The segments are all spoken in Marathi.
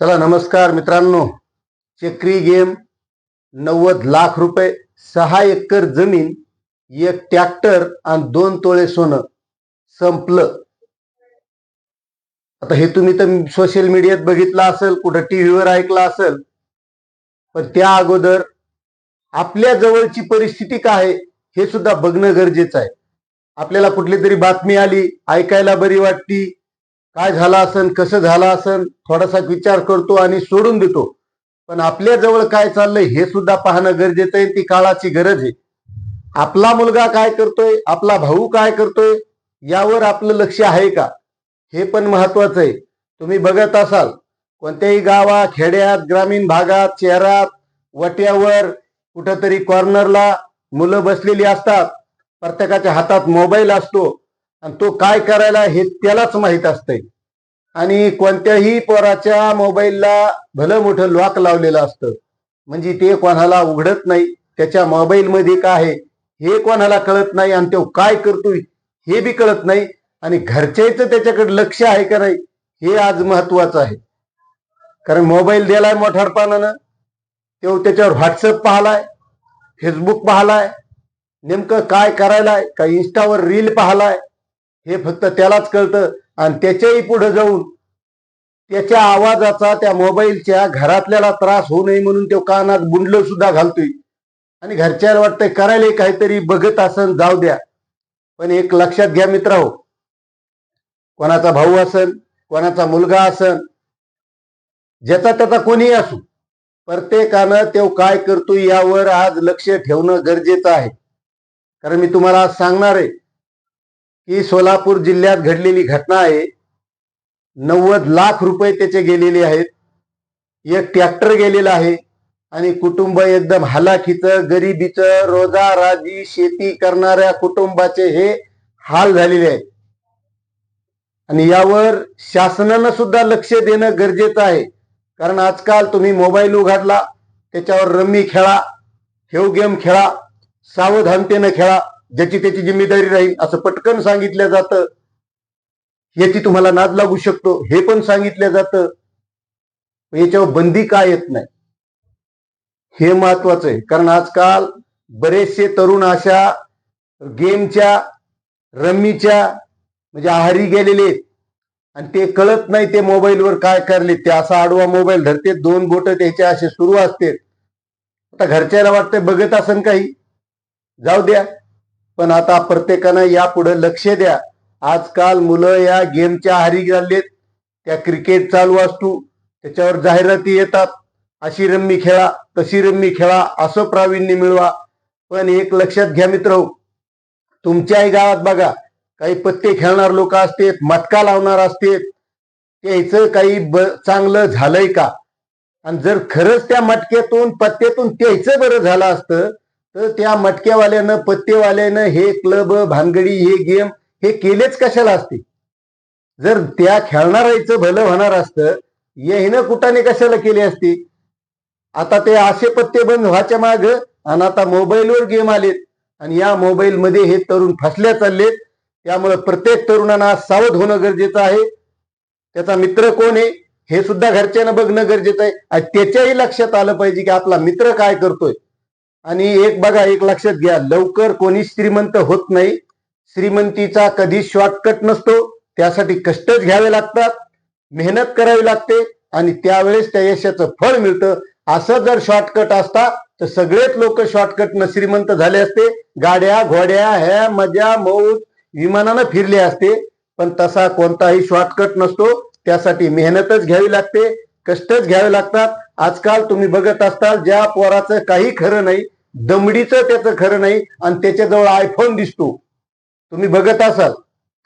चला नमस्कार मित्रांनो. चक्री गेम नव्वद लाख रुपये सहा एकर जमीन एक ट्रॅक्टर आणि दोन तोळे सोनं संपलं. आता हे तुम्ही तर सोशल मीडियात बघितलं असेल कुठं टीव्हीवर ऐकलं असेल. पण त्या अगोदर आपल्या जवळची परिस्थिती काय आहे हे सुद्धा बघणं गरजेचं आहे. आपल्याला कुठली तरी बातमी आली ऐकायला बरी वाटती काय झालं असन कसं झालं असन थोडासा विचार करतो आणि सोडून देतो. पण आपल्या जवळ काय चाललंय हे सुद्धा पाहणं गरजेचं आहे ती काळाची गरज आहे. आपला मुलगा काय करतोय आपला भाऊ काय करतोय यावर आपलं लक्ष आहे का? हे पण महत्वाचं आहे. तुम्ही बघत असाल कोणत्याही गावात खेड्यात ग्रामीण भागात शहरात वट्यावर कुठंतरी कॉर्नरला मुलं बसलेली असतात. प्रत्येकाच्या हातात मोबाईल असतो. आणि तो काय करायला हे त्यालाच माहीत असतंय. आणि कोणत्याही पोराच्या मोबाईलला भलं मोठं लॉक लावलेलं असतं. म्हणजे ते कोणाला उघडत नाही त्याच्या मोबाईलमध्ये काय आहे हे कोणाला कळत नाही आणि तो काय करतोय हे बी कळत नाही. आणि घरच्याच त्याच्याकडे लक्ष आहे का नाही हे आज महत्वाचं आहे. कारण मोबाईल दिलाय मोठारपणानं तो त्याच्यावर व्हॉट्सअप पाहलाय फेसबुक पाहलाय नेमकं काय करायलाय का इन्स्टावर रील पाहलाय हे फक्त त्यालाच कळतं. आणि त्याच्याही पुढे जाऊन त्याच्या आवाजाचा त्या मोबाईलच्या घरातल्याला त्रास होऊ नये म्हणून तो कानात बुंडलं सुद्धा घालतोय. आणि घरच्याला वाटतंय करायला काहीतरी बघत असन जाऊ द्या. पण एक लक्षात घ्या मित्र कोणाचा भाऊ असन कोणाचा मुलगा असन ज्याचा त्याचा कोणीही असू प्रत्येकानं तो काय करतोय यावर आज लक्ष ठेवणं गरजेचं आहे. कारण मी तुम्हाला आज सांगणार आहे की सोलापूर जिल्ह्यात घडलेली घटना आहे. नव्वद लाख रुपये त्याचे गेलेले आहेत. एक ट्रॅक्टर गेलेला आहे. आणि कुटुंब एकदम हलाखीचं गरिबीचं रोजाराजी शेती करणाऱ्या कुटुंबाचे हे हाल झालेले आहेत. आणि यावर शासनानं सुद्धा लक्ष देणं गरजेचं आहे. कारण आजकाल तुम्ही मोबाईल उघडला त्याच्यावर रम्मी खेळा हेव गेम खेळा सावधानतेनं खेळा. ज्याची त्याची जिम्मेदारी राहील असं पटकन सांगितलं जातं. याची तुम्हाला नाद लागू शकतो. हे पण सांगितलं जातं. याच्यावर बंदी का येत नाही? हे महत्वाचं आहे. कारण आजकाल बरेचसे तरुण अशा गेमच्या रम्मीच्या म्हणजे आहारी गेलेले आहेत. आणि ते कळत नाही ते मोबाईलवर काय करले ते असा आडवा मोबाईल धरते दोन बोट त्याचे असे सुरू असते. आता घरच्याला वाटतंय बघत असन काही. जाऊ द्या. पण आता प्रत्येकानं यापुढे लक्ष द्या. आजकाल मुलं या गेमच्या आहारी झालेत. त्या क्रिकेट चालू असतो. त्याच्यावर जाहिराती येतात. अशी रम्मी खेळा तशी रम्मी खेळा असं प्रावीण्य मिळवा. पण एक लक्षात घ्या मित्र तुमच्याही गावात बघा काही पत्ते खेळणार लोक असतात मटका लावणार असतात. त्याचं काही ब चांगलं झालंय का? आणि जर खरंच त्या मटक्यातून पत्त्यातून त्याचं बरं झालं असतं तर त्या मटक्यावाल्यानं पत्तेवाल्यानं हे क्लब भानगडी हे गेम हे केलेच कशाला असते? जर त्या खेळणाऱ्याचं भलं होणार असतं येणं कुठाने कशाला केले असते? आता ते असे पत्ते बंद व्हायच्या माग आणि आता मोबाईलवर गेम आलेत आणि या मोबाईल मध्ये हे तरुण फसल्या चाललेत. त्यामुळे प्रत्येक तरुणांना सावध होणं गरजेचं आहे. त्याचा मित्र कोण आहे? हे सुद्धा घरच्यानं बघणं गरजेचं आहे. आणि त्याच्याही लक्षात आलं पाहिजे की आपला मित्र काय करतोय? आणि एक बघा एक लक्षात घ्या लवकर कोणी श्रीमंत होत नाही. श्रीमंतीचा कधी शॉर्टकट नसतो. त्यासाठी कष्टच घ्यावे लागतात मेहनत करावी लागते आणि त्यावेळेस त्या यशाचं फळ मिळतं. असं जर शॉर्टकट असता तर सगळेच लोक शॉर्टकट न श्रीमंत झाले असते. गाड्या घोड्या ह्या मजा मौज विमानानं फिरले असते. पण तसा कोणताही शॉर्टकट नसतो. त्यासाठी मेहनतच घ्यावी लागते कष्टच घ्यावे लागतात. आजकाल तुम्ही बघत असताल ज्या पोराचं काही खरं नाही दमडीचं त्याचं खरं नाही आणि त्याच्याजवळ आयफोन दिसतो. तुम्ही बघत असाल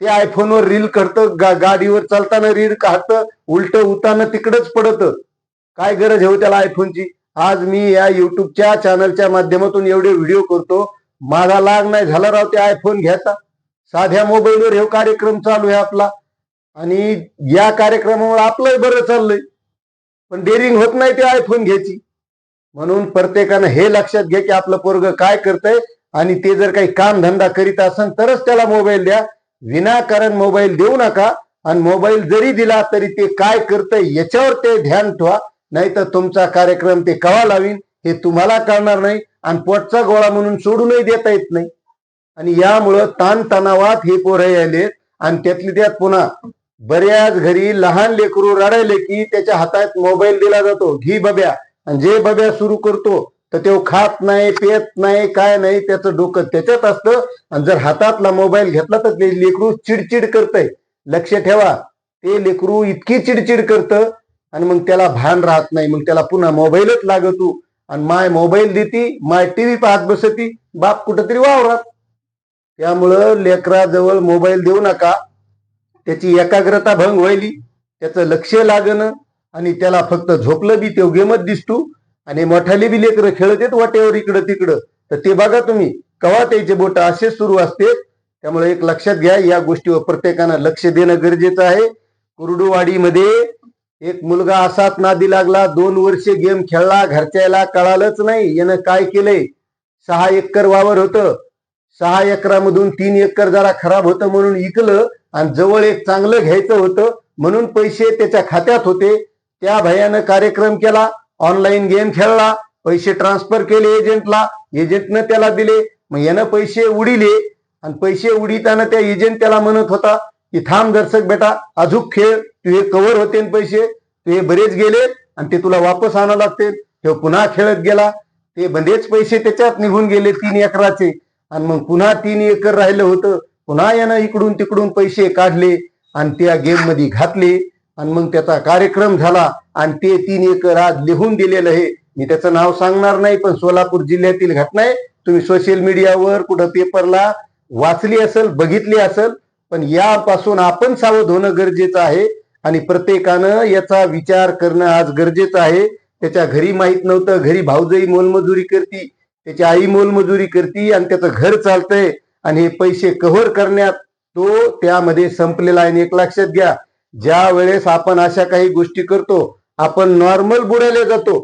ते आयफोनवर रील करतं गा गाडीवर चालताना रील काढतं उलट उताना तिकडच पडतं. काय गरज आहे हो त्याला आयफोनची आज मी या युट्यूबच्या चॅनलच्या माध्यमातून एवढे व्हिडिओ करतो. माझा लाग नाही झाला राव ते आयफोन घ्यायचा. साध्या मोबाईलवर हे कार्यक्रम चालू आहे आपला. आणि या कार्यक्रमामुळे आपलंही बरं चाललंय. पण डेअरिंग होत नाही ते आयफोन घ्यायची. म्हणून प्रत्येकानं हे लक्षात घ्या की आपलं पोरग काय करतंय आणि ते जर काही काम धंदा करीत असेल तरच त्याला मोबाईल द्या. विनाकारण मोबाईल देऊ नका आणि मोबाईल जरी दिला तरी ते काय करतंय याच्यावर ते ध्यान ठेवा. नाही तर तुमचा कार्यक्रम ते कवा लावीन हे तुम्हाला कळणार नाही आणि पोटचा गोळा म्हणून सोडूनही देता येत नाही. आणि यामुळं ताणतणावात हे पोरं आले आणि त्यातली त्यात पुन्हा बऱ्याच घरी लहान लेकरू रडायले की त्याच्या हातात मोबाईल दिला जातो. घी बब्या. आणि जे बब्या सुरू करतो तर तो खात नाही पेत नाही काय नाही त्याचं डोकं त्याच्यात असतं. आणि जर हातातला मोबाईल घेतला तर ते लेकरू चिडचिड करतंय. लक्ष ठेवा. ते लेकरू इतकी चिडचिड करतं आणि मग त्याला भान राहत नाही. मग त्याला पुन्हा मोबाईलच लागतो. आणि माय मोबाईल देती माय टीव्ही पाहत बसती. बाप कुठंतरी वावरात. त्यामुळं लेकराजवळ मोबाईल देऊ नका. त्याची एकाग्रता भंग व्हायली. त्याचं लक्ष लागणं. आणि त्याला फक्त झोपलं बी तो गेमच दिसतो. आणि मोठाले बी लेकरं खेळत येत वाटेवर इकडं तिकडं. तर ते बघा तुम्ही कवा त्याचे बोट असे सुरू असते? त्यामुळे एक लक्षात घ्या या गोष्टीवर प्रत्येकानं लक्ष देणं गरजेचं आहे. कुरडूवाडीमध्ये एक मुलगा असाच नादी लागला दोन वर्ष गेम खेळला घरच्याला कळालंच नाही यानं काय केलंय? सहा एकर वावर होतं. सहा एकरामधून तीन एकर जरा खराब होतं म्हणून इकलं आणि जवळ एक चांगलं घ्यायचं होतं म्हणून पैसे त्याच्या खात्यात होते. त्या भयानं कार्यक्रम केला ऑनलाईन गेम खेळला पैसे ट्रान्सफर केले एजंटला एजंटनं त्याला दिले मग यानं पैसे उडिले आणि पैसे उडीताना त्या एजंट त्याला म्हणत होता की थांब दर्शक बेटा अजूक खेळ तुझे कव्हर होते पैसे तुझे बरेच गेले आणि ते तुला वापस आणावं लागते तो पुन्हा खेळत गेला. ते बंदेच पैसे त्याच्यात निघून गेले तीन एकराचे. आणि मग पुन्हा तीन एकर राहिलं होतं. पुन्हा यानं इकडून तिकडून पैसे काढले आणि त्या गेममध्ये घातले. आणि मग त्याचा कार्यक्रम झाला आणि ते तीन एकर आज लिहून दिलेलं आहे. मी त्याचं नाव सांगणार नाही पण सोलापूर जिल्ह्यातील घटना आहे. तुम्ही सोशल मीडियावर कुठं पेपरला वाचली असेल बघितली असेल पण यापासून आपण सावध होणं गरजेचं आहे. आणि प्रत्येकानं याचा विचार करणं आज गरजेचं आहे. त्याच्या घरी माहीत नव्हतं घरी भाऊजाई मोलमजुरी करती त्याची आई मोलमजुरी करती आणि त्याचं घर चालतंय. आणि हे पैसे कव्हर करण्यात तो त्यामध्ये संपलेला आहे. आणि एक लक्षात घ्या ज्या वेळेस आपण अशा काही गोष्टी करतो आपण नॉर्मल बुडायला जातो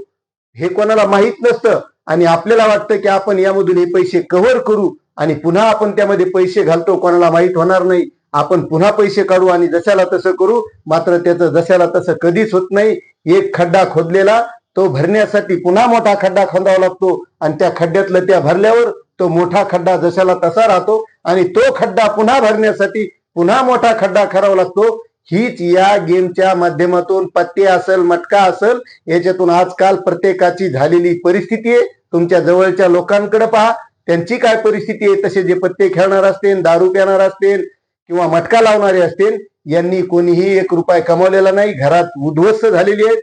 हे कोणाला माहीत नसतं आणि आपल्याला वाटतं की आपण यामधून हे पैसे कव्हर करू आणि पुन्हा आपण त्यामध्ये पैसे घालतो कोणाला माहीत होणार नाही. आपण पुन्हा पैसे काढू आणि जशाला तसं करू मात्र त्याचं जशाला तसं कधीच होत नाही. एक खड्डा खोदलेला तो भरण्यासाठी पुन्हा मोठा खड्डा खोदावा लागतो आणि त्या खड्ड्यातलं त्या भरल्यावर तो मोठा खड्डा जशाला तसा राहतो आणि तो खड्डा पुन्हा भरण्यासाठी पुन्हा मोठा खड्डा करावा लागतो. हीच या गेमच्या माध्यमातून पत्ते असेल मटका असेल याच्यातून आजकाल प्रत्येकाची झालेली परिस्थिती आहे. तुमच्या जवळच्या लोकांकडे पहा. त्यांची काय परिस्थिती आहे? तसे जे पत्ते खेळणार असतील दारू पिणार असतील किंवा मटका लावणारे असतील यांनी कोणीही एक रुपये कमवलेला नाही. घरात उद्ध्वस्त झालेली आहेत.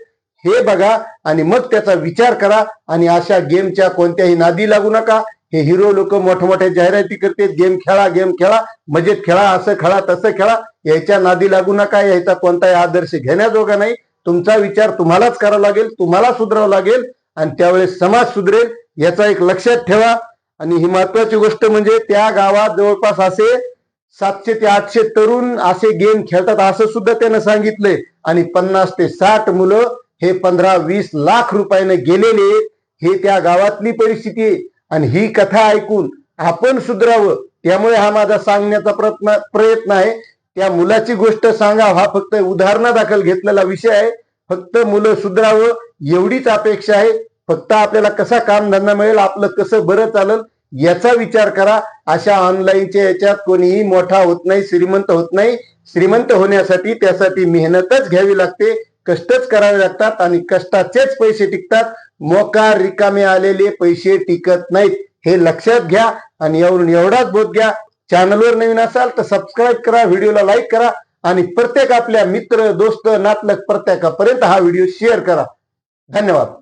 हे बघा आणि मग त्याचा विचार करा आणि अशा गेमच्या कोणत्याही नादी लागू नका. हे हिरो लोक मोठमोठ्या जाहिराती करतात गेम खेळा गेम खेळा मजेत खेळा असं खेळा तसं खेळा याच्या नादी लागू नका याचा कोणताही आदर्श घेण्याजोगा नाही. तुमचा विचार तुम्हालाच करावा लागेल तुम्हाला सुधारावं लागेल आणि त्यावेळेस समाज सुधरेल याचा एक लक्षात ठेवा. आणि ही महत्वाची गोष्ट म्हणजे त्या गावात जवळपास असे सातशे ते आठशे तरुण असे गेम खेळतात असं सुद्धा त्यानं सांगितलंय. आणि पन्नास ते साठ मुलं हे पंधरा वीस लाख रुपयाने गेलेले हे त्या गावातली परिस्थिती आहे. आणि ही कथा ऐकून आपण सुधरावं त्यामुळे हा माझा सांगण्याचा प्रयत्न प्रयत्न आहे. त्या मुलाची गोष्ट सांगा हा फक्त उदाहरणादाखल घेतलेला विषय आहे. फक्त मुलं सुधरावं एवढीच अपेक्षा आहे. फक्त आपल्याला कसा कामधंदा मिळेल आपलं कसं बरं चालेल याचा विचार करा. अशा ऑनलाईनच्या याच्यात कोणीही मोठा होत नाही श्रीमंत होत नाही. श्रीमंत होण्यासाठी त्यासाठी मेहनतच घ्यावी लागते. कष्टच करावे लागतात आणि कष्टाचेच पैसे टिकतात. मोकार रिकामे आलेले पैसे टिकत नाहीत. हे लक्षात घ्या आणि एवढून एवढाच बोध घ्या. चॅनलवर नवीन असाल तर सबस्क्राईब करा व्हिडिओला लाईक करा आणि प्रत्येक आपल्या मित्र दोस्त नातलग प्रत्येकापर्यंत हा व्हिडिओ शेअर करा. धन्यवाद.